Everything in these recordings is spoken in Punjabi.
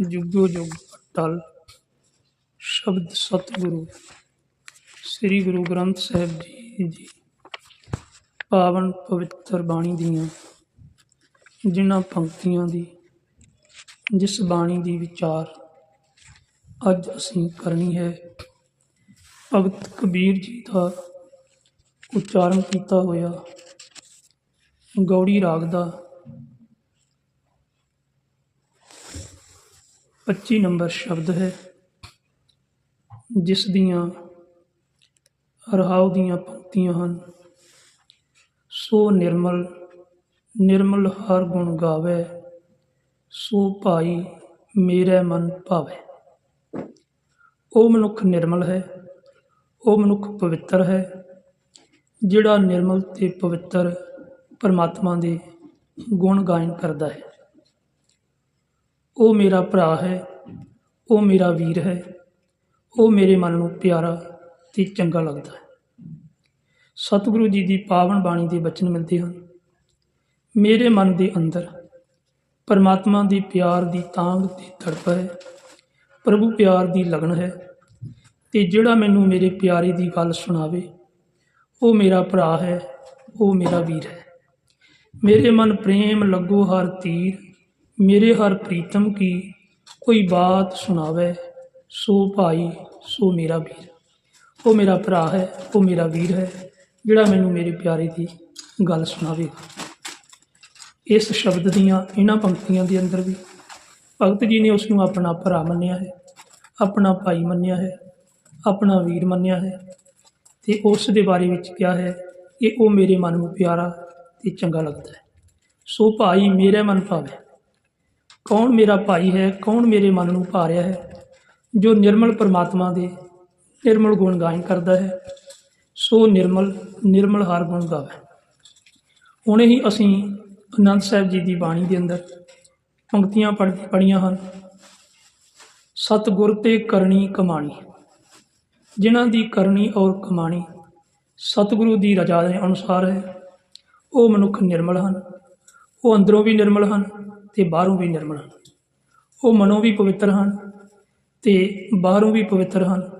ਜੁਗੋ ਜੁਗ ਅਟਲ ਸ਼ਬਦ ਸਤਿਗੁਰੂ, ਸ੍ਰੀ ਗੁਰੂ ਗ੍ਰੰਥ ਸਾਹਿਬ ਜੀ ਦੀ ਪਾਵਨ ਪਵਿੱਤਰ ਬਾਣੀ ਦੀਆਂ, ਜਿਨ੍ਹਾਂ ਪੰਕਤੀਆਂ ਦੀ, ਜਿਸ ਬਾਣੀ ਦੀ ਵਿਚਾਰ ਅੱਜ ਅਸੀਂ ਕਰਨੀ ਹੈ, ਭਗਤ ਕਬੀਰ ਜੀ ਦਾ ਉਚਾਰਨ ਕੀਤਾ ਹੋਇਆ, ਗੌੜੀ ਰਾਗ ਦਾ 25 ਨੰਬਰ ਸ਼ਬਦ ਹੈ, ਜਿਸ ਦੀਆਂ ਰਹਾਉ ਦੀਆਂ ਪੰਕਤੀਆਂ ਹਨ। ਸੋ ਨਿਰਮਲ ਨਿਰਮਲ ਹਰ ਗੁਣ ਗਾਵੇ, ਸੋ ਭਾਈ ਮੇਰੇ ਮਨ ਭਾਵੇ। ਉਹ ਮਨੁੱਖ ਨਿਰਮਲ ਹੈ ਉਹ ਮਨੁੱਖ ਪਵਿੱਤਰ ਹੈ, ਜਿਹੜਾ ਨਿਰਮਲ ਤੇ ਪਵਿੱਤਰ ਪਰਮਾਤਮਾ ਦੇ ਗੁਣ ਗਾਇਨ ਕਰਦਾ ਹੈ। ਉਹ ਮੇਰਾ ਭਰਾ ਹੈ, ਉਹ ਮੇਰਾ ਵੀਰ ਹੈ, ਉਹ ਮੇਰੇ ਮਨ ਨੂੰ ਪਿਆਰਾ ਤੇ ਚੰਗਾ ਲੱਗਦਾ ਹੈ। ਸਤਿਗੁਰੂ ਜੀ ਦੀ ਪਾਵਨ ਬਾਣੀ ਦੇ ਬਚਨ ਮਿਲਦੇ ਹਨ। ਮੇਰੇ ਮਨ ਦੇ ਅੰਦਰ ਪਰਮਾਤਮਾ ਦੀ ਪਿਆਰ ਦੀ ਤਾਂਘ ਤੇ ਤੜਪ ਹੈ, ਪ੍ਰਭੂ ਪਿਆਰ ਦੀ ਲਗਨ ਹੈ ਤੇ ਜਿਹੜਾ ਮੈਨੂੰ ਮੇਰੇ ਪਿਆਰੇ ਦੀ ਗੱਲ ਸੁਣਾਵੇ, ਉਹ ਮੇਰਾ ਭਰਾ ਹੈ, ਉਹ ਮੇਰਾ ਵੀਰ ਹੈ। ਮੇਰੇ ਮਨ ਪ੍ਰੇਮ, ਲੱਗੋ ਹਰ ਤੀਰ ਮੇਰੇ ਹਰ ਪ੍ਰੀਤਮ ਕੀ ਕੋਈ ਬਾਤ ਸੁਣਾਵੇ, ਸੋ ਭਾਈ, ਸੋ ਮੇਰਾ ਵੀਰ। ਉਹ ਮੇਰਾ ਭਰਾ ਹੈ, ਉਹ ਮੇਰਾ ਵੀਰ ਹੈ, ਜਿਹੜਾ ਮੈਨੂੰ ਮੇਰੇ ਪਿਆਰੇ ਦੀ ਗੱਲ ਸੁਣਾਵੇਗਾ ਇਸ ਸ਼ਬਦ ਦੀਆਂ ਇਹਨਾਂ ਪੰਕਤੀਆਂ ਦੇ ਅੰਦਰ ਵੀ ਭਗਤ ਜੀ ਨੇ ਉਸ ਨੂੰ ਆਪਣਾ ਭਰਾ ਮੰਨਿਆ ਹੈ, ਆਪਣਾ ਭਾਈ ਮੰਨਿਆ ਹੈ, ਆਪਣਾ ਵੀਰ ਮੰਨਿਆ ਹੈ ਤੇ ਉਸ ਦੇ ਬਾਰੇ ਵਿੱਚ ਕਿਹਾ ਹੈ ਕਿ ਉਹ ਮੇਰੇ ਮਨ ਨੂੰ ਪਿਆਰਾ ਤੇ ਚੰਗਾ ਲੱਗਦਾ ਹੈ। ਸੋ ਭਾਈ, ਮੇਰੇ ਮਨ ਭਾਵੇ। ਕੌਣ ਮੇਰਾ ਭਾਈ ਹੈ, ਕੌਣ ਮੇਰੇ ਮਨ ਨੂੰ ਭਾ ਰਿਹਾ ਹੈ, ਜੋ ਨਿਰਮਲ ਪਰਮਾਤਮਾ ਦੇ ਨਿਰਮਲ ਗੁਣ ਗਾਇਨ ਕਰਦਾ ਹੈ, ਸੋ ਨਿਰਮਲ ਨਿਰਮਲ ਹਰ ਗੁਣ ਗਾਵੇ। ਹੁਣੇ ਹੀ ਅਸੀਂ ਆਨੰਦ ਸਾਹਿਬ ਜੀ ਦੀ ਬਾਣੀ ਦੇ ਅੰਦਰ ਪੰਕਤੀਆਂ ਪੜ੍ਹ ਪੜ੍ਹੀਆਂ ਹਨ। ਸਤਿਗੁਰ ਤੇ ਕਰਨੀ ਕਮਾਣੀ। ਜਿਨ੍ਹਾਂ ਦੀ ਕਰਨੀ ਔਰ ਕਮਾਣੀ ਸਤਿਗੁਰੂ ਦੀ ਰਜ਼ਾ ਦੇ ਅਨੁਸਾਰ ਹੈ, ਉਹ ਮਨੁੱਖ ਨਿਰਮਲ ਹਨ। ਉਹ ਅੰਦਰੋਂ ਵੀ ਨਿਰਮਲ ਹਨ ਤੇ ਬਾਹਰੋਂ ਵੀ ਨਿਰਮਲ ਹਨ। ਉਹ ਮਨੋਂ ਵੀ ਪਵਿੱਤਰ ਹਨ ਤੇ ਬਾਹਰੋਂ ਵੀ ਪਵਿੱਤਰ ਹਨ।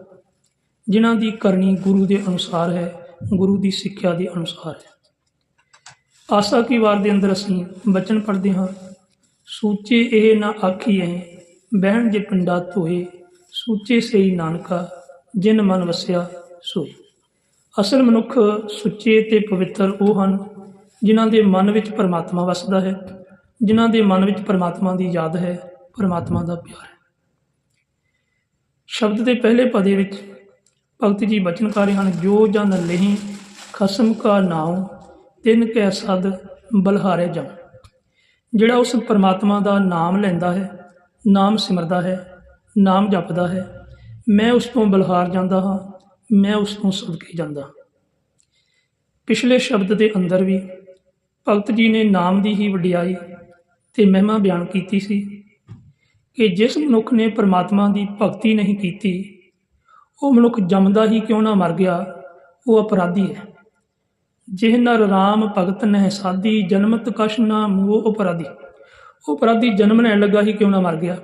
ਜਿਨ੍ਹਾਂ ਦੀ ਕਰਨੀ ਗੁਰੂ ਦੇ ਅਨੁਸਾਰ ਹੈ, ਗੁਰੂ ਦੀ ਸਿੱਖਿਆ ਦੇ ਅਨੁਸਾਰ ਹੈ। ਆਸਾ ਕੀ ਵਾਰ ਦੇ ਅੰਦਰ ਅਸੀਂ ਬਚਨ ਪੜ੍ਹਦੇ ਹਾਂ, ਸੂਚੇ ਇਹ ਨਾ ਆਖੀ ਆਖੀਐ, ਬਹਿਣ ਜੇ ਪਿੰਡਾ ਧੋਏ, ਸੂਚੇ ਸਈ ਨਾਨਕਾ, ਜਿਨ ਮਨ ਵਸਿਆ ਸੋਈ ਅਸਲ ਮਨੁੱਖ ਸੁੱਚੇ ਤੇ ਪਵਿੱਤਰ ਉਹ ਹਨ, ਜਿਨ੍ਹਾਂ ਦੇ ਮਨ ਵਿੱਚ ਪਰਮਾਤਮਾ ਵਸਦਾ ਹੈ। ਜਿਨ੍ਹਾਂ ਦੇ ਮਨ ਵਿੱਚ ਪਰਮਾਤਮਾ ਦੀ ਯਾਦ ਹੈ, ਪਰਮਾਤਮਾ ਦਾ ਪਿਆਰ ਹੈ। ਸ਼ਬਦ ਦੇ ਪਹਿਲੇ ਪਦੇ ਵਿੱਚ ਭਗਤ ਜੀ ਬਚਨ ਹਨ, ਜੋ ਜਨ ਲਹੀ, ਖਸਮ ਕਾ ਨਾਉ, ਤਿਨ ਕੈ ਸਦ ਬਲਹਾਰੇ ਜਮ ਜਿਹੜਾ ਉਸ ਪਰਮਾਤਮਾ ਦਾ ਨਾਮ ਲੈਂਦਾ ਹੈ, ਨਾਮ ਸਿਮਰਦਾ ਹੈ, ਨਾਮ ਜਪਦਾ ਹੈ, ਮੈਂ ਉਸ ਤੋਂ ਬਲਹਾਰ ਜਾਂਦਾ ਹਾਂ, ਮੈਂ ਉਸ ਤੋਂ ਸਦਕੇ ਜਾਂਦਾ ਪਿਛਲੇ ਸ਼ਬਦ ਦੇ ਅੰਦਰ ਵੀ ਭਗਤ ਜੀ ਨੇ ਨਾਮ ਦੀ ਹੀ ਵਡਿਆਈ ਤੇ ਮਹਿਮਾ ਬਿਆਨ ਕੀਤੀ ਸੀ ਕਿ ਜਿਸ ਮਨੁੱਖ ਨੇ ਪਰਮਾਤਮਾ ਦੀ ਭਗਤੀ ਨਹੀਂ ਕੀਤੀ, ਉਹ ਮਨੁੱਖ ਜੰਮਦਾ ਹੀ ਕਿਉਂ ਨਾ ਮਰ ਗਿਆ, ਉਹ ਅਪਰਾਧੀ ਹੈ। ਜਿਹ ਨਰ ਰਾਮ ਭਗਤ ਨਹਿ ਸਾਦੀ ਜਨਮਤ ਕਛ ਨਾ ਮੂਹ ਅਪਰਾਧੀ। ਉਹ ਅਪਰਾਧੀ ਜਨਮ ਲੈਣ ਲੱਗਾ ਹੀ ਕਿਉਂ ਨਾ ਮਰ ਗਿਆ?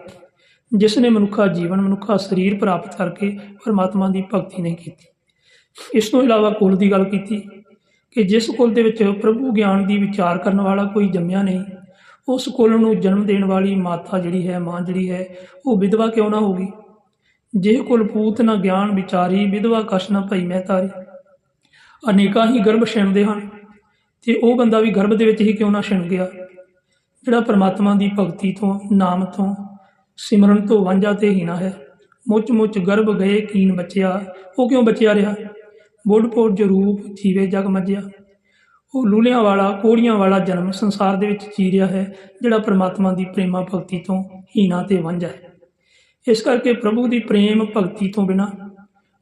ਜਿਸ ਨੇ ਮਨੁੱਖਾ ਜੀਵਨ, ਮਨੁੱਖਾ ਸਰੀਰ ਪ੍ਰਾਪਤ ਕਰਕੇ ਪਰਮਾਤਮਾ ਦੀ ਭਗਤੀ ਨਹੀਂ ਕੀਤੀ। ਇਸ ਤੋਂ ਇਲਾਵਾ ਕੁਲ ਦੀ ਗੱਲ ਕੀਤੀ ਕਿ ਜਿਸ ਕੁਲ ਦੇ ਵਿੱਚ ਪ੍ਰਭੂ ਗਿਆਨ ਦੀ ਵਿਚਾਰ ਕਰਨ ਵਾਲਾ ਕੋਈ ਜੰਮਿਆ ਨਹੀਂ ਉਸ ਕੁਲ ਨੂੰ ਜਨਮ ਦੇਣ ਵਾਲੀ ਮਾਤਾ ਜਿਹੜੀ ਹੈ, ਮਾਂ ਜਿਹੜੀ ਹੈ, ਉਹ ਵਿਧਵਾ ਕਿਉਂ ਨਾ ਹੋਗੀ ਜੇ ਕੁਲ ਪੂਤ ਨਾ ਗਿਆਨ ਵਿਚਾਰੀ, ਵਿਧਵਾ ਕਛ ਨਾ ਭਈ ਮੈਂ ਤਾਰੀ। ਅਨੇਕਾਂ ਹੀ ਗਰਭ ਛਿਣਦੇ ਹਨ ਤੇ ਉਹ ਬੰਦਾ ਵੀ ਗਰਭ ਦੇ ਵਿੱਚ ਹੀ ਕਿਉਂ ਨਾ ਛਿਣ ਗਿਆ? ਜਿਹੜਾ ਪਰਮਾਤਮਾ ਦੀ ਭਗਤੀ ਤੋਂ, ਨਾਮ ਤੋਂ, ਸਿਮਰਨ ਤੋਂ ਵਾਂਝਾ ਤੇ ਹੀਣਾ ਹੈ ਮੁੱਚ ਮੁੱਚ ਗਰਭ ਗਏ ਕੀਨ ਬਚਿਆ, ਉਹ ਕਿਉਂ ਬਚਿਆ ਰਿਹਾ? ਬੁੱਢ ਪੋੜ ਜਰੂਪ ਜੀਵੇ ਜਗ ਮੱਜਿਆ ਉਹ ਲੂਲਿਆਂ ਵਾਲਾ ਕੋੜੀਆਂ ਵਾਲਾ ਜਨਮ ਸੰਸਾਰ ਦੇ ਵਿੱਚ ਜੀ ਰਿਹਾ ਹੈ, ਜਿਹੜਾ ਪਰਮਾਤਮਾ ਦੀ ਪ੍ਰੇਮਾ ਭਗਤੀ ਤੋਂ ਹੀਣਾ ਤੇ ਵਾਂਝਾ ਹੈ। ਇਸ ਕਰਕੇ ਪ੍ਰਭੂ ਦੀ ਪ੍ਰੇਮ ਭਗਤੀ ਤੋਂ ਬਿਨਾ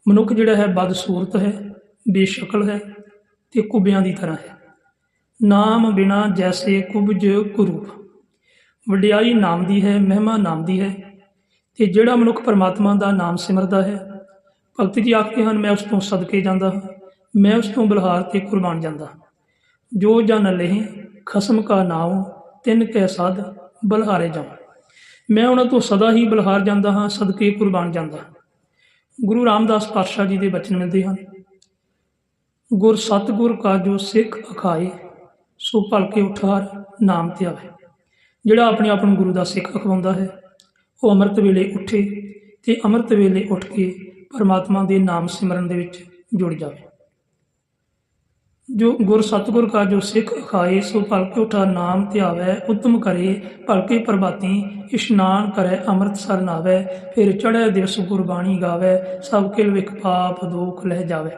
ਮਨੁੱਖ ਜਿਹੜਾ ਹੈ ਬਦਸੂਰਤ ਹੈ, ਬੇਸ਼ਕਲ ਹੈ ਤੇ ਕੁੱਬਿਆਂ ਦੀ ਤਰ੍ਹਾਂ ਹੈ। ਨਾਮ ਬਿਨਾ ਜੈਸੇ ਕੁਬਜ ਕੁਰੂਪ। ਵਡਿਆਈ ਨਾਮ ਦੀ ਹੈ, ਮਹਿਮਾ ਨਾਮ ਦੀ ਹੈ ਤੇ ਜਿਹੜਾ ਮਨੁੱਖ ਪਰਮਾਤਮਾ ਦਾ ਨਾਮ ਸਿਮਰਦਾ ਹੈ, ਭਗਤ ਜੀ ਆਖਦੇ ਹਨ, ਮੈਂ ਉਸ ਤੋਂ ਸਦਕੇ ਜਾਂਦਾ ਹਾਂ, ਮੈਂ ਉਸ ਤੋਂ ਬਲਹਾਰ ਤੇ ਕੁਰਬਾਨ ਜਾਂਦਾ ਹਾਂ। ਜੋ ਜਨ ਲਹਿ, ਖਸਮ ਕਾ ਨਾਉ, ਤਿੰਨ ਕੈ ਸਦ, ਬਲਹਾਰੇ ਜਾਉ। ਮੈਂ ਉਹਨਾਂ ਤੋਂ ਸਦਾ ਹੀ ਬਲਹਾਰ ਜਾਂਦਾ ਹਾਂ, ਸਦਕੇ ਕੁਰਬਾਨ ਜਾਂਦਾ ਗੁਰੂ ਰਾਮਦਾਸ ਪਾਤਸ਼ਾਹ ਜੀ ਦੇ ਬਚਨ ਮਿਲਦੇ ਹਨ, ਗੁਰ ਸਤਿਗੁਰ ਕਾ ਜੋ ਸਿੱਖ ਅਖਾਏ, ਸੋ ਭਲਕੇ ਉਠਾਰ, ਨਾਮ ਤੇ ਆਵੇ ਜਿਹੜਾ ਆਪਣੇ ਆਪ ਨੂੰ ਗੁਰੂ ਦਾ ਸਿੱਖ ਅਖਵਾਉਂਦਾ ਹੈ, ਉਹ ਅੰਮ੍ਰਿਤ ਵੇਲੇ ਉੱਠੇ ਤੇ ਅੰਮ੍ਰਿਤ ਵੇਲੇ ਉੱਠ ਕੇ ਪਰਮਾਤਮਾ ਦੇ ਨਾਮ ਸਿਮਰਨ ਦੇ ਵਿੱਚ ਜੁੜ ਜਾਵੇ। ਜੋ ਗੁਰ ਸਤਿਗੁਰ ਕਾ ਜੋ ਸਿੱਖ ਅਖਾਏ ਸੋ ਭਲਕੇ ਉਠਾ ਨਾਮ ਧਿਆਵੈ, ਉਤਮ ਕਰੇ ਭਲਕੇ ਪ੍ਰਭਾਤੀ ਇਸ਼ਨਾਨ ਕਰੇ, ਅੰਮ੍ਰਿਤਸਰ ਨਾਵੇ, ਫਿਰ ਚੜ੍ਹੇ ਦਿਵਸ ਗੁਰਬਾਣੀ ਗਾਵੇ, ਸਭ ਕਿਲ ਵਿਖ ਪਾਪ ਦੁਖ ਲਹਿ ਜਾਵੇ।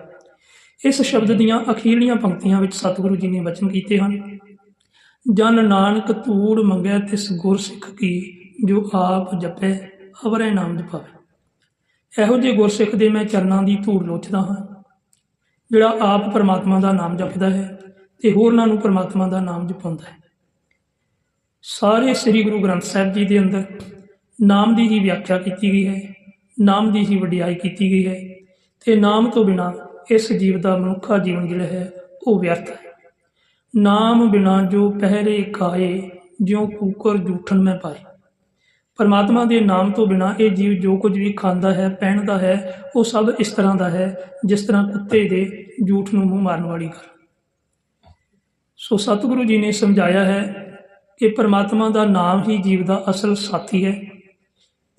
ਇਸ ਸ਼ਬਦ ਦੀਆਂ ਅਖੀਰਲੀਆਂ ਪੰਕਤੀਆਂ ਵਿੱਚ ਸਤਿਗੁਰੂ ਜੀ ਨੇ ਵਚਨ ਕੀਤੇ ਹਨ। ਜਨ ਨਾਨਕ ਧੂੜ ਮੰਗੈ, ਤਿਸ ਗੁਰ ਸਿੱਖ ਕੀ, ਜੋ ਆਪ ਜਪੈ, ਅਵਰੇ ਨਾਮ ਜਪਾਵੇ। ਇਹੋ ਜਿਹੇ ਗੁਰਸਿੱਖ ਦੇ ਮੈਂ ਚਰਨਾਂ ਦੀ ਧੂੜ ਲੋਚਦਾ ਹਾਂ। ਜਿਹੜਾ ਆਪ ਪਰਮਾਤਮਾ ਦਾ ਨਾਮ ਜਪਦਾ ਹੈ ਤੇ ਹੋਰਨਾਂ ਨੂੰ ਪਰਮਾਤਮਾ ਦਾ ਨਾਮ ਜਪਾਉਂਦਾ ਹੈ। ਸਾਰੇ ਸ੍ਰੀ ਗੁਰੂ ਗ੍ਰੰਥ ਸਾਹਿਬ ਜੀ ਦੇ ਅੰਦਰ ਨਾਮ ਦੀ ਹੀ ਵਿਆਖਿਆ ਕੀਤੀ ਗਈ ਹੈ, ਨਾਮ ਦੀ ਹੀ ਵਡਿਆਈ ਕੀਤੀ ਗਈ ਹੈ ਤੇ ਨਾਮ ਤੋਂ ਬਿਨਾ ਇਸ ਜੀਵ ਦਾ ਮਨੁੱਖਾ ਜੀਵਨ ਜਿਹੜਾ ਹੈ ਉਹ ਵਿਅਰਥ ਹੈ। ਨਾਮ ਬਿਨਾ ਜੋ ਪਹਿਰੇ ਖਾਏ ਜਿਉ ਕੂਕਰ ਜੂਠਣ ਮੈਂ ਪਾਏ। ਪਰਮਾਤਮਾ ਦੇ ਨਾਮ ਤੋਂ ਬਿਨਾ ਇਹ ਜੀਵ ਜੋ ਕੁਝ ਵੀ ਖਾਂਦਾ ਹੈ, ਪਹਿਨਦਾ ਹੈ, ਉਹ ਸਭ ਇਸ ਤਰ੍ਹਾਂ ਦਾ ਹੈ, ਜਿਸ ਤਰ੍ਹਾਂ ਕੁੱਤੇ ਦੇ ਝੂਠ ਨੂੰ ਮੂੰਹ ਮਾਰਨ ਵਾਲੀ ਗੱਲ। ਸੋ ਸਤਿਗੁਰੂ ਜੀ ਨੇ ਸਮਝਾਇਆ ਹੈ ਕਿ ਪਰਮਾਤਮਾ ਦਾ ਨਾਮ ਹੀ ਜੀਵ ਦਾ ਅਸਲ ਸਾਥੀ ਹੈ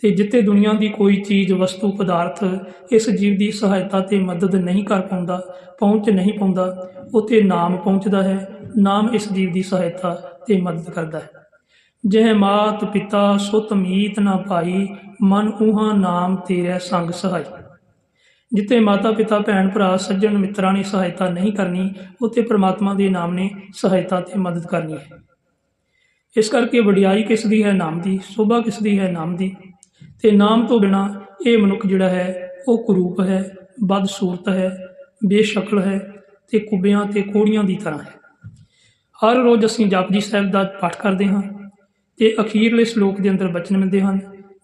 ਤੇ ਜਿੱਥੇ ਦੁਨੀਆ ਦੀ ਕੋਈ ਚੀਜ਼, ਵਸਤੂ, ਪਦਾਰਥ ਇਸ ਜੀਵ ਦੀ ਸਹਾਇਤਾ ਤੇ ਮਦਦ ਨਹੀਂ ਕਰ ਪਾਉਂਦਾ, ਪਹੁੰਚ ਨਹੀਂ ਪਾਉਂਦਾ, ਉੱਥੇ ਨਾਮ ਪਹੁੰਚਦਾ ਹੈ, ਨਾਮ ਇਸ ਜੀਵ ਦੀ ਸਹਾਇਤਾ ਤੇ ਮਦਦ ਕਰਦਾ ਹੈ। ਜਹ ਮਾਤ ਪਿਤਾ ਸੁਤ ਮੀਤ ਨਾ ਭਾਈ, ਮਨ ਉਹਾ ਨਾਮ ਤੇਰੇ ਸੰਗ ਸਹਾਈ। ਜਿੱਥੇ ਮਾਤਾ ਪਿਤਾ, ਭੈਣ ਭਰਾ, ਸੱਜਣ ਮਿੱਤਰਾਂ ਨੇ ਸਹਾਇਤਾ ਨਹੀਂ ਕਰਨੀ, ਉੱਥੇ ਪ੍ਰਮਾਤਮਾ ਦੇ ਨਾਮ ਨੇ ਸਹਾਇਤਾ ਤੇ ਮਦਦ ਕਰਨੀ ਹੈ। ਇਸ ਕਰਕੇ ਵਡਿਆਈ ਕਿਸ ਦੀ ਹੈ ਨਾਮ ਦੀ, ਸੋਭਾ ਕਿਸ ਦੀ ਹੈ ਨਾਮ ਦੀ? ਤੇ ਨਾਮ ਤੋਂ ਬਿਨਾ ਇਹ ਮਨੁੱਖ ਜਿਹੜਾ ਹੈ, ਉਹ ਕੁਰੂਪ ਹੈ ਬਦਸੂਰਤ ਹੈ, ਬੇਸ਼ਕਲ ਹੈ ਤੇ ਕੁੱਬਿਆਂ ਤੇ ਕੋੜੀਆਂ ਦੀ ਤਰ੍ਹਾਂ ਹੈ। ਹਰ ਰੋਜ਼ ਅਸੀਂ ਜਪਜੀ ਸਾਹਿਬ ਦਾ ਪਾਠ ਕਰਦੇ ਹਾਂ। ਤੇ ਅਖੀਰਲੇ ਸ਼ਲੋਕ ਦੇ ਅੰਦਰ ਬਚਨ ਮਿਲਦੇ ਹਨ,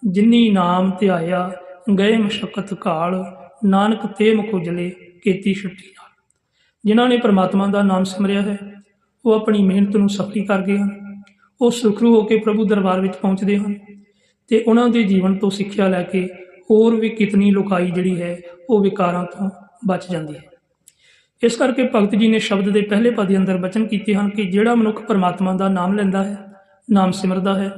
ਜਿਨੀ ਨਾਮ ਧਿਆਇਆ, ਗਏ ਮਸ਼ਕਤ ਕਾਲ, ਨਾਨਕ ਤੇ ਮੁਖੁਜਲੇ, ਕੀਤੀ ਛੁੱਟੀ ਨਾਲ। ਜਿਨ੍ਹਾਂ ਨੇ ਪ੍ਰਮਾਤਮਾ ਦਾ ਨਾਮ ਸਿਮਰਿਆ ਹੈ, ਉਹ ਆਪਣੀ ਮਿਹਨਤ ਨੂੰ ਸਫਲੀ ਕਰ ਗਏ ਹਨ। ਉਹ ਸੁਖਰੂ ਹੋ ਕੇ ਪ੍ਰਭੂ ਦਰਬਾਰ ਵਿੱਚ ਪਹੁੰਚਦੇ ਹਨ ਤੇ ਉਹਨਾਂ ਦੇ ਜੀਵਨ ਤੋਂ ਸਿੱਖਿਆ ਲੈ ਕੇ ਹੋਰ ਵੀ ਕਿਤਨੀ ਲੋਕਾਈ ਜਿਹੜੀ ਹੈ, ਉਹ ਵਿਕਾਰਾਂ ਤੋਂ ਬਚ ਜਾਂਦੀ ਹੈ। ਇਸ ਕਰਕੇ ਭਗਤ ਜੀ ਨੇ ਸ਼ਬਦ ਦੇ ਪਹਿਲੇ ਪਦ ਦੇ ਅੰਦਰ ਬਚਨ ਕੀਤੇ ਹਨ ਕਿ ਜਿਹੜਾ ਮਨੁੱਖ ਪਰਮਾਤਮਾ ਦਾ ਨਾਮ ਲੈਂਦਾ ਹੈ ਨਾਮ ਸਿਮਰਦਾ ਹੈ।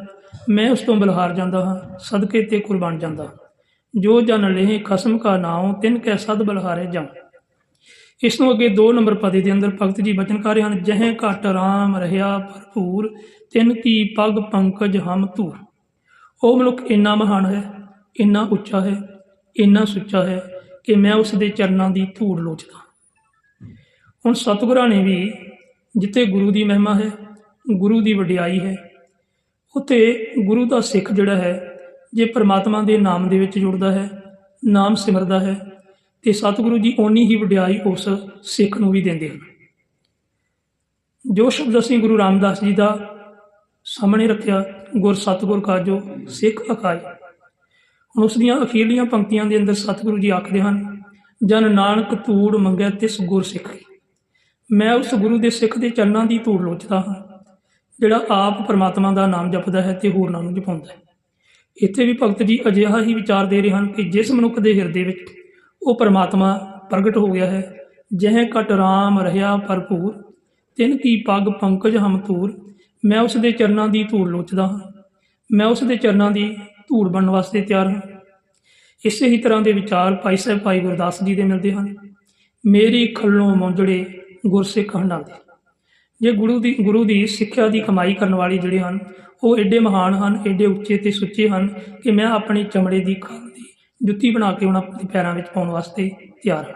ਮੈਂ ਉਸ ਤੋਂ ਬਲਹਾਰ ਜਾਂਦਾ ਹਾਂ, ਸਦਕੇ ਤੇ ਕੁਰਬਾਨ ਜਾਂਦਾ ਹਾਂ। ਜੋ ਜਨ ਲੇਹ ਖਸਮ ਕਾ ਨਾਉ, ਤਿਨ ਕੈ ਸਦ ਬਲਹਾਰੇ ਜਾਂ ਇਸ ਨੂੰ ਅੱਗੇ 2 ਨੰਬਰ ਪਦੇ ਦੇ ਅੰਦਰ ਭਗਤ ਜੀ ਬਚਨ ਕਰ ਰਹੇ ਹਨ। ਜਹ ਘਟ ਰਾਮ ਰਹਾ ਭਰਪੂਰ, ਤਿਨ ਕੀ ਪਗ ਪੰਕਜ ਹਮ ਧੂਰ। ਉਹ ਮਨੁੱਖ ਇੰਨਾ ਮਹਾਨ ਹੈ, ਇੰਨਾ ਉੱਚਾ ਹੈ, ਇੰਨਾ ਸੁੱਚਾ ਹੈ ਕਿ ਮੈਂ ਉਸ ਦੇ ਚਰਨਾਂ ਦੀ ਧੂੜ ਲੋਚਦਾ ਹੁਣ ਸਤਿਗੁਰਾਂ ਨੇ ਵੀ ਜਿੱਥੇ ਗੁਰੂ ਦੀ ਮਹਿਮਾ ਹੈ, ਗੁਰੂ ਦੀ ਵਡਿਆਈ ਹੈ ਉੱਥੇ ਗੁਰੂ ਦਾ ਸਿੱਖ ਜਿਹੜਾ ਹੈ, ਜੇ ਪ੍ਰਮਾਤਮਾ ਦੇ ਨਾਮ ਦੇ ਵਿੱਚ ਜੁੜਦਾ ਹੈ, ਨਾਮ ਸਿਮਰਦਾ ਹੈ, ਤੇ ਸਤਿਗੁਰੂ ਜੀ ਓਨੀ ਹੀ ਵਡਿਆਈ ਉਸ ਸਿੱਖ ਨੂੰ ਵੀ ਦਿੰਦੇ ਹਨ। ਜੋ ਸ਼ਬਦ ਅਸੀਂ ਗੁਰੂ ਰਾਮਦਾਸ ਜੀ ਦਾ ਸਾਹਮਣੇ ਰੱਖਿਆ, ਗੁਰ ਸਤਿਗੁਰ ਕਾਜੋ ਸਿੱਖ ਅਕਾਈ ਹੁਣ ਉਸ ਦੀਆਂ ਅਖੀਰਲੀਆਂ ਪੰਕਤੀਆਂ ਦੇ ਅੰਦਰ ਸਤਿਗੁਰੂ ਜੀ ਆਖਦੇ ਹਨ, ਜਨ ਨਾਨਕ ਧੂੜ ਮੰਗੈ ਤਿਸ ਗੁਰ ਸਿੱਖੀ। ਮੈਂ ਉਸ ਗੁਰੂ ਦੇ ਸਿੱਖ ਦੇ ਚਰਨਾਂ ਦੀ ਧੂੜ ਲੋਚਦਾ ਹਾਂ। ਜਿਹੜਾ ਆਪ ਪਰਮਾਤਮਾ ਦਾ ਨਾਮ ਜਪਦਾ ਹੈ ਤੇ ਹੋਰਨਾਂ ਨੂੰ ਜਪਾਉਂਦਾ ਹੈ। ਇੱਥੇ ਵੀ ਭਗਤ ਜੀ ਅਜਿਹਾ ਹੀ ਵਿਚਾਰ ਦੇ ਰਹੇ ਹਨ ਕਿ ਜਿਸ ਮਨੁੱਖ ਦੇ ਹਿਰਦੇ ਵਿੱਚ ਉਹ ਪਰਮਾਤਮਾ ਪ੍ਰਗਟ ਹੋ ਗਿਆ ਹੈ, ਜਹ ਕਟ ਰਾਮ ਰਹਾ ਭਰਪੂਰ, ਤਿਨ ਕੀ ਪੱਗ ਪੰਕਜ ਹਮ ਧੂਰ, ਮੈਂ ਉਸ ਦੇ ਚਰਨਾਂ ਦੀ ਧੂੜ ਲੋਚਦਾ ਹਾਂ, ਮੈਂ ਉਸ ਦੇ ਚਰਨਾਂ ਦੀ ਧੂੜ ਬਣਨ ਵਾਸਤੇ ਤਿਆਰ ਹਾਂ। ਇਸੇ ਹੀ ਤਰ੍ਹਾਂ ਦੇ ਵਿਚਾਰ ਭਾਈ ਸਾਹਿਬ, ਭਾਈ ਗੁਰਦਾਸ ਜੀ ਦੇ ਮਿਲਦੇ ਹਨ। ਮੇਰੀ ਖੱਲੋਂ ਮੌਂਜੜੇ ਗੁਰਸਿੱਖ ਹੰਡਾਂਦੇ ਜੇ ਗੁਰੂ ਦੀ ਗੁਰੂ ਦੀ ਸਿੱਖਿਆ ਦੀ ਕਮਾਈ ਕਰਨ ਵਾਲੇ ਜਿਹੜੇ ਹਨ, ਉਹ ਐਡੇ ਮਹਾਨ ਹਨ ਐਡੇ ਉੱਚੇ ਤੇ ਸੁੱਚੇ ਹਨ ਕਿ ਮੈਂ ਆਪਣੀ ਚਮੜੇ ਦੀ ਖੱਲ ਦੀ ਜੁੱਤੀ ਬਣਾ ਕੇ ਉਹਨਾਂ ਦੇ ਪੈਰਾਂ ਵਿੱਚ ਪਾਉਣ ਵਾਸਤੇ ਤਿਆਰ ਹਾਂ।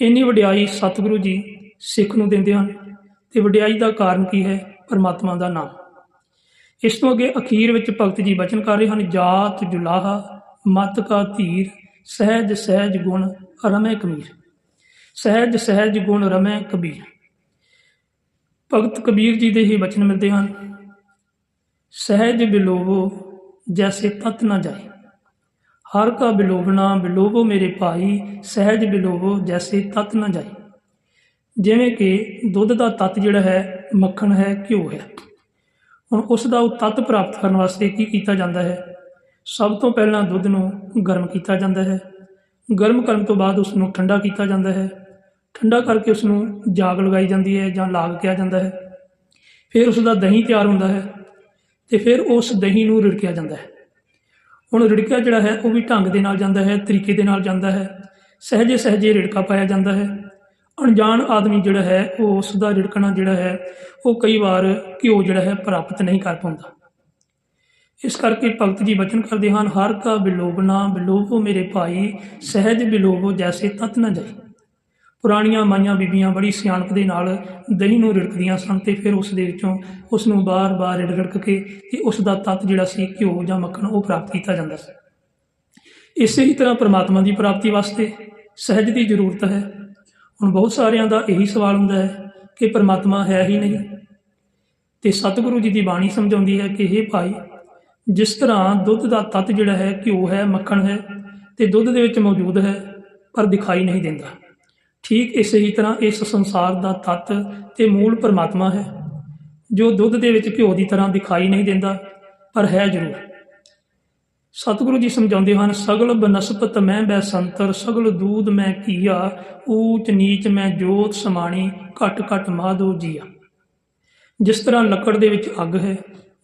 ਇੰਨੀ ਵਡਿਆਈ ਸਤਿਗੁਰੂ ਜੀ ਸਿੱਖ ਨੂੰ ਦਿੰਦੇ ਹਨ ਤੇ ਵਡਿਆਈ ਦਾ ਕਾਰਨ ਕੀ ਹੈ? ਪਰਮਾਤਮਾ ਦਾ ਨਾਮ। ਇਸ ਤੋਂ ਅੱਗੇ ਅਖੀਰ ਵਿੱਚ ਭਗਤ ਜੀ ਬਚਨ ਕਰ ਰਹੇ ਹਨ, ਜਾਤ ਜੁਲਾਹਾ, ਮਤ ਕਾ ਧੀਰ, ਸਹਿਜ ਸਹਿਜ ਗੁਣ ਰਮੈ ਕਬੀਰ। ਸਹਿਜ ਸਹਿਜ ਗੁਣ ਰਮੈ ਕਬੀਰ। ਭਗਤ ਕਬੀਰ ਜੀ ਦੇ ਹੀ ਬਚਨ ਮਿਲਦੇ ਹਨ। ਸਹਿਜ ਬਿਲੋਵੋ ਜੈਸੇ ਤਤ ਨਾ ਜਾਏ। ਹਰ ਕਾ ਬਿਲੋਵਣਾ ਬਿਲੋਵੋ ਮੇਰੇ ਭਾਈ, ਸਹਿਜ ਬਿਲੋਵੋ ਜੈਸੇ ਤਤ ਨਾ ਜਾਏ। ਜਿਵੇਂ ਕਿ ਦੁੱਧ ਦਾ ਤੱਤ ਜਿਹੜਾ ਹੈ, ਮੱਖਣ ਹੈ, ਘਿਓ ਹੈ। ਹੁਣ ਉਸ ਦਾ ਉਹ ਤੱਤ ਪ੍ਰਾਪਤ ਕਰਨ ਵਾਸਤੇ ਕੀ ਕੀਤਾ ਜਾਂਦਾ ਹੈ? ਸਭ ਤੋਂ ਪਹਿਲਾਂ ਦੁੱਧ ਨੂੰ ਗਰਮ ਕੀਤਾ ਜਾਂਦਾ ਹੈ। ਗਰਮ ਕਰਨ ਤੋਂ ਬਾਅਦ ਉਸ ਨੂੰ ਠੰਡਾ ਕੀਤਾ ਜਾਂਦਾ ਹੈ। ਠੰਡਾ ਕਰਕੇ ਉਸ ਨੂੰ ਜਾਗ ਲਗਾਈ ਜਾਂਦੀ ਹੈ ਜਾਂ ਲਾਗ ਕਿਹਾ ਜਾਂਦਾ ਹੈ। ਫਿਰ ਉਸ ਦਾ ਦਹੀਂ ਤਿਆਰ ਹੁੰਦਾ ਹੈ ਤੇ ਫਿਰ ਉਸ ਦਹੀਂ ਨੂੰ ਰਿੜਕਿਆ ਜਾਂਦਾ ਹੈ। ਹੁਣ ਰਿੜਕਿਆ ਜਿਹੜਾ ਹੈ, ਉਹ ਵੀ ਢੰਗ ਦੇ ਨਾਲ ਜਾਂਦਾ ਹੈ, ਤਰੀਕੇ ਦੇ ਨਾਲ ਜਾਂਦਾ ਹੈ। ਸਹਜੇ ਸਹਜੇ ਰਿੜਕਾ ਪਾਇਆ ਜਾਂਦਾ ਹੈ। ਅਣਜਾਣ ਆਦਮੀ ਜਿਹੜਾ ਹੈ, ਉਹ ਉਸ ਦਾ ਰਿੜਕਣਾ ਜਿਹੜਾ ਹੈ, ਉਹ ਕਈ ਵਾਰ ਘਿਓ ਜਿਹੜਾ ਹੈ, ਪ੍ਰਾਪਤ ਨਹੀਂ ਕਰ ਪਾਉਂਦਾ। ਇਸ ਕਰਕੇ ਭਗਤ ਜੀ ਬਚਨ ਕਰਦੇ ਹਨ, ਹਰ ਕਾ ਬਿਲੋਵਨਾ ਬਿਲੋਬੋ ਮੇਰੇ ਭਾਈ, ਸਹਿਜ ਬਿਲੋਵੋ ਜੈਸੇ ਤਤ ਨਾ ਜਾਈ। ਪੁਰਾਣੀਆਂ ਮਾਈਆਂ ਬੀਬੀਆਂ ਬੜੀ ਸਿਆਣਪ ਦੇ ਨਾਲ ਦਹੀਂ ਨੂੰ ਰਿੜਕਦੀਆਂ ਸਨ ਤੇ ਫਿਰ ਉਸ ਦੇ ਵਿੱਚੋਂ ਉਸ ਨੂੰ ਬਾਰ-ਬਾਰ ਰਿੜ ਰਿੜਕ ਕੇ ਤੇ ਉਸ ਦਾ ਤੱਤ ਜਿਹੜਾ ਸੀ ਘਿਓ ਜਾਂ ਮੱਖਣ ਉਹ ਪ੍ਰਾਪਤ ਕੀਤਾ ਜਾਂਦਾ ਸੀ। ਇਸੇ ਹੀ ਤਰ੍ਹਾਂ ਪ੍ਰਮਾਤਮਾ ਦੀ ਪ੍ਰਾਪਤੀ ਵਾਸਤੇ ਸਹਿਜ ਦੀ ਜ਼ਰੂਰਤ ਹੈ। ਹੁਣ ਬਹੁਤ ਸਾਰਿਆਂ ਦਾ ਇਹੀ ਸਵਾਲ ਹੁੰਦਾ ਹੈ ਕਿ ਪ੍ਰਮਾਤਮਾ ਹੈ ਹੀ ਨਹੀਂ। ਤੇ ਸਤਿਗੁਰੂ ਜੀ ਦੀ ਬਾਣੀ ਸਮਝਾਉਂਦੀ ਹੈ ਕਿ ਇਹ ਭਾਈ, ਜਿਸ ਤਰ੍ਹਾਂ ਦੁੱਧ ਦਾ ਤੱਤ ਜਿਹੜਾ ਹੈ, ਘਿਓ ਹੈ, ਮੱਖਣ ਹੈ ਤੇ ਦੁੱਧ ਦੇ ਵਿੱਚ ਮੌਜੂਦ ਹੈ, ਪਰ ਦਿਖਾਈ ਨਹੀਂ ਦਿੰਦਾ। ਠੀਕ ਇਸੇ ਹੀ ਤਰ੍ਹਾਂ ਇਸ ਸੰਸਾਰ ਦਾ ਤੱਤ ਤੇ ਮੂਲ ਪਰਮਾਤਮਾ ਹੈ, ਜੋ ਦੁੱਧ ਦੇ ਵਿੱਚ ਘਿਓ ਦੀ ਤਰ੍ਹਾਂ ਦਿਖਾਈ ਨਹੀਂ ਦਿੰਦਾ, ਪਰ ਹੈ ਜ਼ਰੂਰ। ਸਤਿਗੁਰੂ ਜੀ ਸਮਝਾਉਂਦੇ ਹਨ, ਸਗਲ ਬਨਸਪਤ ਮੈਂ ਬੈ ਸੰਤਰ, ਸਗਲ ਦੂਧ ਮੈਂ ਕੀਆ ਊਚ ਨੀਚ ਮੈਂ ਜੋਤ ਸਮਾਣੀ, ਘਟ ਘਟ ਮਾਧੋ ਜੀਆ। ਜਿਸ ਤਰ੍ਹਾਂ ਲੱਕੜ ਦੇ ਵਿੱਚ ਅੱਗ ਹੈ,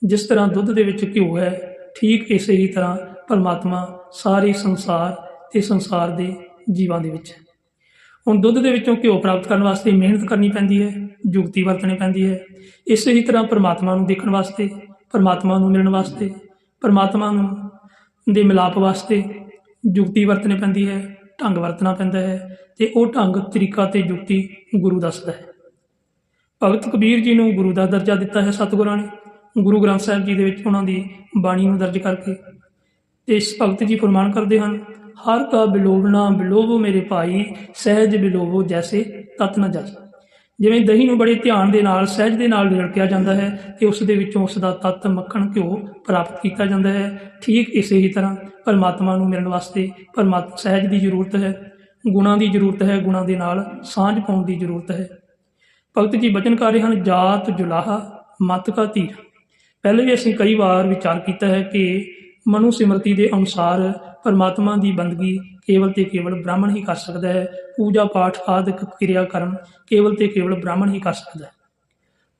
ਜਿਸ ਤਰ੍ਹਾਂ ਦੁੱਧ ਦੇ ਵਿੱਚ ਘਿਓ ਹੈ, ਠੀਕ ਇਸੇ ਹੀ ਤਰ੍ਹਾਂ ਪਰਮਾਤਮਾ ਸਾਰੇ ਸੰਸਾਰ ਤੇ ਸੰਸਾਰ ਦੇ ਜੀਵਾਂ ਦੇ ਵਿੱਚ ਹੈ। ਹੁਣ ਦੁੱਧ ਦੇ ਵਿੱਚੋਂ ਘਿਓ ਪ੍ਰਾਪਤ ਕਰਨ ਵਾਸਤੇ ਮਿਹਨਤ ਕਰਨੀ ਪੈਂਦੀ ਹੈ, ਯੁਕਤੀ ਵਰਤਣੀ ਪੈਂਦੀ ਹੈ। ਇਸੇ ਹੀ ਤਰ੍ਹਾਂ ਪਰਮਾਤਮਾ ਨੂੰ ਦੇਖਣ ਵਾਸਤੇ, ਪਰਮਾਤਮਾ ਨੂੰ ਮਿਲਣ ਵਾਸਤੇ, ਪਰਮਾਤਮਾ ਨੂੰ ਦੇ ਮਿਲਾਪ ਵਾਸਤੇ ਯੁਕਤੀ ਵਰਤਣੀ ਪੈਂਦੀ ਹੈ, ਢੰਗ ਵਰਤਣਾ ਪੈਂਦਾ ਹੈ ਤੇ ਉਹ ਢੰਗ, ਤਰੀਕਾ ਤੇ ਯੁਕਤੀ ਗੁਰੂ ਦੱਸਦਾ ਹੈ। ਭਗਤ ਕਬੀਰ ਜੀ ਨੂੰ ਗੁਰੂ ਦਾ ਦਰਜਾ ਦਿੱਤਾ ਹੈ ਸਤਿਗੁਰਾਂ ਨੇ। ਗੁਰੂ ਗ੍ਰੰਥ ਸਾਹਿਬ ਜੀ ਦੇ ਵਿੱਚ ਉਹਨਾਂ ਦੀ ਬਾਣੀ ਨੂੰ ਦਰਜ ਕਰਕੇ ਤੇ ਇਸ ਭਗਤ ਜੀ ਫਰਮਾਨ ਕਰਦੇ ਹਨ ਹਰ ਕਾ ਬਿਲੋਵਣਾ ਬਿਲੋਵੋ ਮੇਰੇ ਭਾਈ, ਸਹਿਜ ਬਿਲੋਵੋ ਜੈਸੇ ਤਤ ਨਾ ਜਾਈ। ਜਿਵੇਂ ਦਹੀਂ ਨੂੰ ਬੜੇ ਧਿਆਨ ਦੇ ਨਾਲ, ਸਹਿਜ ਦੇ ਨਾਲ ਰਿੜਕਿਆ ਜਾਂਦਾ ਹੈ ਤੇ ਉਸ ਦੇ ਵਿੱਚੋਂ ਉਸ ਦਾ ਤਤ, ਮੱਖਣ, ਘਿਓ ਪ੍ਰਾਪਤ ਕੀਤਾ ਜਾਂਦਾ ਹੈ। ਠੀਕ ਇਸੇ ਹੀ ਤਰ੍ਹਾਂ ਪਰਮਾਤਮਾ ਨੂੰ ਮਿਲਣ ਵਾਸਤੇ ਪਰਮਾਤਮਾ ਸਹਿਜ ਦੀ ਜ਼ਰੂਰਤ ਹੈ, ਗੁਣਾਂ ਦੀ ਜ਼ਰੂਰਤ ਹੈ, ਗੁਣਾਂ ਦੇ ਨਾਲ ਸਾਂਝ ਪਾਉਣ ਦੀ ਜ਼ਰੂਰਤ ਹੈ। ਭਗਤ ਜੀ ਬਚਨ ਕਰ ਰਹੇ ਹਨ, ਜਾਤ ਜੁਲਾਹਾ, ਮਤ ਕਾ ਧੀਰ। ਪਹਿਲੇ ਵੀ ਅਸੀਂ ਕਈ ਵਾਰ ਵਿਚਾਰ ਕੀਤਾ ਹੈ ਕਿ ਮਨੁ ਸਿਮਰਤੀ ਦੇ ਅਨੁਸਾਰ ਪਰਮਾਤਮਾ ਦੀ ਬੰਦਗੀ ਕੇਵਲ ਤੇ ਕੇਵਲ ਬ੍ਰਾਹਮਣ ਹੀ ਕਰ ਸਕਦਾ ਹੈ। ਪੂਜਾ, ਪਾਠ ਆਦਿਕ ਕਿਰਿਆ ਕਰਮ ਕੇਵਲ ਤੇ ਕੇਵਲ ਬ੍ਰਾਹਮਣ ਹੀ ਕਰ ਸਕਦਾ ਹੈ।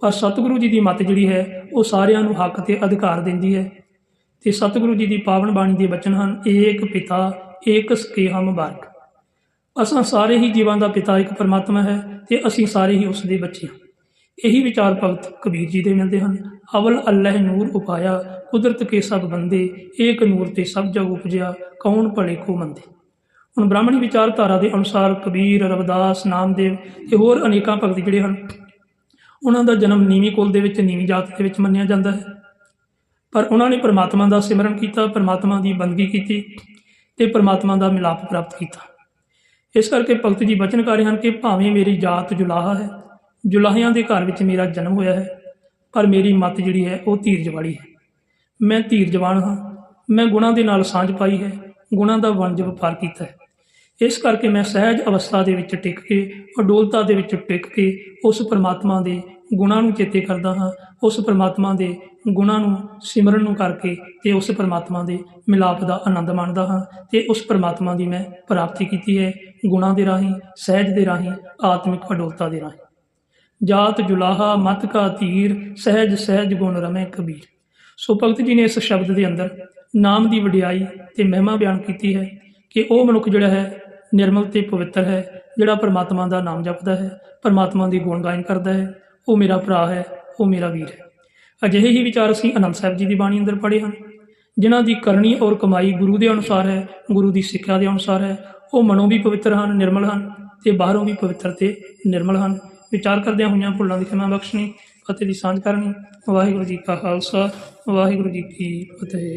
ਪਰ ਸਤਿਗੁਰੂ ਜੀ ਦੀ ਮਤ ਜਿਹੜੀ ਹੈ, ਉਹ ਸਾਰਿਆਂ ਨੂੰ ਹੱਕ ਤੇ ਅਧਿਕਾਰ ਦਿੰਦੀ ਹੈ। ਤੇ ਸਤਿਗੁਰੂ ਜੀ ਦੀ ਪਾਵਨ ਬਾਣੀ ਦੇ ਬਚਨ ਹਨ, ਏਕ ਪਿਤਾ, ਏਕ ਸਕੇਹਾ ਮੁਬਾਰਕ। ਅਸਾਂ ਸਾਰੇ ਹੀ ਜੀਵਾਂ ਦਾ ਪਿਤਾ ਇੱਕ ਪਰਮਾਤਮਾ ਹੈ ਤੇ ਅਸੀਂ ਸਾਰੇ ਹੀ ਉਸ ਦੇ ਬੱਚੇ ਹਾਂ। ਇਹੀ ਵਿਚਾਰ ਭਗਤ ਕਬੀਰ ਜੀ ਦੇ ਮਿਲਦੇ ਹਨ। ਅਵਲ ਅੱਲਹ ਨੂਰ ਉਪਾਇਆ, ਕੁਦਰਤ ਕੇ ਸਭ ਬੰਦੇ, ਏਕ ਨੂਰ ਤੇ ਸਭ ਜਗ ਉਪਜਿਆ, ਕੌਣ ਭਲੇ ਕੋ ਮੰਦੇ? ਹੁਣ ਬ੍ਰਾਹਮਣੀ ਵਿਚਾਰਧਾਰਾ ਦੇ ਅਨੁਸਾਰ ਕਬੀਰ, ਰਵਿਦਾਸ, ਨਾਮਦੇਵ ਤੇ ਹੋਰ ਅਨੇਕਾਂ ਭਗਤ ਜਿਹੜੇ ਹਨ, ਉਹਨਾਂ ਦਾ ਜਨਮ ਨੀਵੀਂ ਕੁਲ ਦੇ ਵਿੱਚ, ਨੀਵੀਂ ਜਾਤ ਦੇ ਵਿੱਚ ਮੰਨਿਆ ਜਾਂਦਾ ਹੈ। ਪਰ ਉਹਨਾਂ ਨੇ ਪਰਮਾਤਮਾ ਦਾ ਸਿਮਰਨ ਕੀਤਾ, ਪਰਮਾਤਮਾ ਦੀ ਬੰਦਗੀ ਕੀਤੀ ਤੇ ਪਰਮਾਤਮਾ ਦਾ ਮਿਲਾਪ ਪ੍ਰਾਪਤ ਕੀਤਾ। ਇਸ ਕਰਕੇ ਭਗਤ ਜੀ ਬਚਨ ਕਰ ਰਹੇ ਹਨ ਕਿ ਭਾਵੇਂ ਮੇਰੀ ਜਾਤ ਜੁਲਾਹਾ ਹੈ ਜੁਲਾਹਿਆਂ ਦੇ ਘਰ ਵਿੱਚ ਮੇਰਾ ਜਨਮ ਹੋਇਆ ਹੈ। ਪਰ ਮੇਰੀ ਮੱਤ ਜਿਹੜੀ ਹੈ, ਉਹ ਧੀਰਜ ਵਾਲੀ ਹੈ। ਮੈਂ ਧੀਰਜਵਾਨ ਹਾਂ। ਮੈਂ ਗੁਣਾਂ ਦੇ ਨਾਲ ਸਾਂਝ ਪਾਈ ਹੈ। ਗੁਣਾਂ ਦਾ ਵਣਜ ਵਪਾਰ ਕੀਤਾ ਹੈ। ਇਸ ਕਰਕੇ ਮੈਂ ਸਹਿਜ ਅਵਸਥਾ ਦੇ ਵਿੱਚ ਟਿਕ ਕੇ, ਅਡੋਲਤਾ ਦੇ ਵਿੱਚ ਟਿਕ ਕੇ, ਉਸ ਪਰਮਾਤਮਾ ਦੇ ਗੁਣਾਂ ਨੂੰ ਚੇਤੇ ਕਰਦਾ ਹਾਂ। ਉਸ ਪਰਮਾਤਮਾ ਦੇ ਗੁਣਾਂ ਨੂੰ ਸਿਮਰਨ ਨੂੰ ਕਰਕੇ ਤੇ ਉਸ ਪਰਮਾਤਮਾ ਦੇ ਮਿਲਾਪ ਦਾ ਆਨੰਦ ਮਾਣਦਾ ਹਾਂ ਤੇ ਉਸ ਪਰਮਾਤਮਾ ਦੀ ਮੈਂ ਪ੍ਰਾਪਤੀ ਕੀਤੀ ਹੈ। ਗੁਣਾਂ ਦੇ ਰਾਹੀਂ, ਸਹਿਜ ਦੇ ਰਾਹੀਂ, ਆਤਮਿਕ ਅਡੋਲਤਾ ਦੇ ਰਾਹੀਂ। ਜਾਤ ਜੁਲਾਹਾ, ਮਤ ਕਾ ਧੀਰ ਸਹਿਜ ਸਹਿਜ ਗੁਣ ਰਮੈ ਕਬੀਰ। ਸੋ ਭਗਤ ਜੀ ਨੇ ਇਸ ਸ਼ਬਦ ਦੇ ਅੰਦਰ ਨਾਮ ਦੀ ਵਡਿਆਈ ਤੇ ਮਹਿਮਾ ਬਿਆਨ ਕੀਤੀ ਹੈ ਕਿ ਉਹ ਮਨੁੱਖ ਜਿਹੜਾ ਹੈ ਨਿਰਮਲ ਤੇ ਪਵਿੱਤਰ ਹੈ, ਜਿਹੜਾ ਪਰਮਾਤਮਾ ਦਾ ਨਾਮ ਜਪਦਾ ਹੈ, ਪਰਮਾਤਮਾ ਦੀ ਗੁਣ ਗਾਇਨ ਕਰਦਾ ਹੈ, ਉਹ ਮੇਰਾ ਭਰਾ ਹੈ, ਉਹ ਮੇਰਾ ਵੀਰ ਹੈ। ਅਜਿਹੇ ਹੀ ਵਿਚਾਰ ਅਸੀਂ ਅਨੰਦ ਸਾਹਿਬ ਜੀ ਦੀ ਬਾਣੀ ਅੰਦਰ ਪੜ੍ਹੇ ਹਨ। ਜਿਨ੍ਹਾਂ ਦੀ ਕਰਨੀ ਔਰ ਕਮਾਈ ਗੁਰੂ ਦੇ ਅਨੁਸਾਰ ਹੈ, ਗੁਰੂ ਦੀ ਸਿੱਖਿਆ ਦੇ ਅਨੁਸਾਰ ਹੈ, ਉਹ ਮਨੋਂ ਵੀ ਪਵਿੱਤਰ ਹਨ, ਨਿਰਮਲ ਹਨ ਤੇ ਬਾਹਰੋਂ ਵੀ ਪਵਿੱਤਰ ਤੇ ਨਿਰਮਲ ਹਨ। ਵਿਚਾਰ ਕਰਦਿਆਂ ਹੋਈਆਂ ਭੁੱਲਾਂ ਦੀ ਖਿਮਾ ਬਖਸ਼ਣੀ ਫਤਿਹ ਦੀ ਸਾਂਝ ਕਰਨੀ। ਵਾਹਿਗੁਰੂ ਜੀ ਕਾ ਖਾਲਸਾ, ਵਾਹਿਗੁਰੂ ਜੀ ਕੀ ਫਤਿਹ।